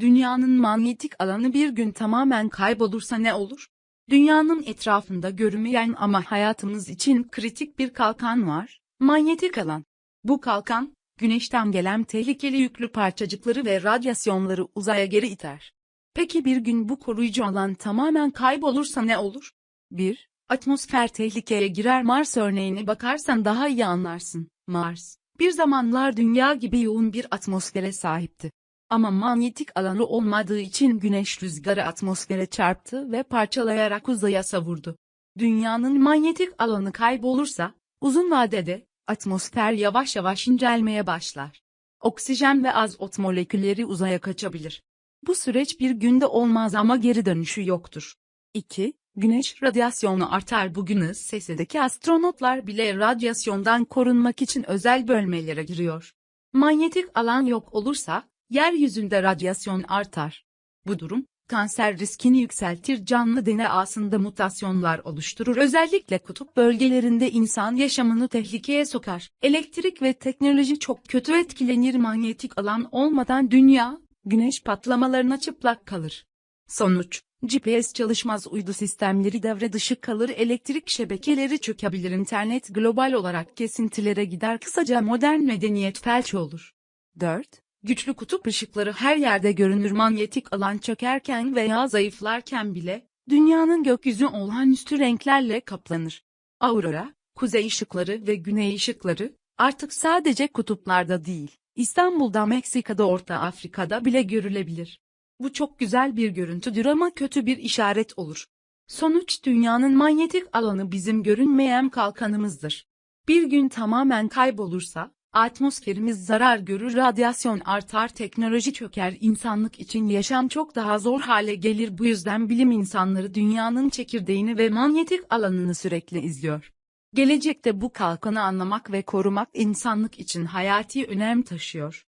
Dünyanın manyetik alanı bir gün tamamen kaybolursa ne olur? Dünyanın etrafında görünmeyen ama hayatımız için kritik bir kalkan var, manyetik alan. Bu kalkan, güneşten gelen tehlikeli yüklü parçacıkları ve radyasyonları uzaya geri iter. Peki bir gün bu koruyucu alan tamamen kaybolursa ne olur? 1. Atmosfer tehlikeye girer Mars örneğine bakarsan daha iyi anlarsın. Mars, bir zamanlar Dünya gibi yoğun bir atmosfere sahipti. Ama manyetik alanı olmadığı için güneş rüzgarı atmosfere çarptı ve parçalayarak uzaya savurdu. Dünyanın manyetik alanı kaybolursa, uzun vadede, atmosfer yavaş yavaş incelmeye başlar. Oksijen ve azot molekülleri uzaya kaçabilir. Bu süreç bir günde olmaz ama geri dönüşü yoktur. 2. Güneş radyasyonu artar bugün sesideki astronotlar bile radyasyondan korunmak için özel bölmelere giriyor. Manyetik alan yok olursa, yeryüzünde radyasyon artar. Bu durum, kanser riskini yükseltir canlı DNA'sında mutasyonlar oluşturur özellikle kutup bölgelerinde insan yaşamını tehlikeye sokar. Elektrik ve teknoloji çok kötü etkilenir manyetik alan olmadan dünya, güneş patlamalarına çıplak kalır. Sonuç, GPS çalışmaz uydu sistemleri devre dışı kalır elektrik şebekeleri çökebilir internet global olarak kesintilere gider kısaca modern medeniyet felç olur. 4. Güçlü kutup ışıkları her yerde görünür manyetik alan çökerken veya zayıflarken bile, dünyanın gökyüzü olağanüstü renklerle kaplanır. Aurora, kuzey ışıkları ve güney ışıkları, artık sadece kutuplarda değil, İstanbul'da Meksika'da Orta Afrika'da bile görülebilir. Bu çok güzel bir görüntüdür ama kötü bir işaret olur. Sonuç dünyanın manyetik alanı bizim görünmeyen kalkanımızdır. Bir gün tamamen kaybolursa, atmosferimiz zarar görür radyasyon artar teknoloji çöker insanlık için yaşam çok daha zor hale gelir bu yüzden bilim insanları dünyanın çekirdeğini ve manyetik alanını sürekli izliyor. Gelecekte bu kalkanı anlamak ve korumak insanlık için hayati önem taşıyor.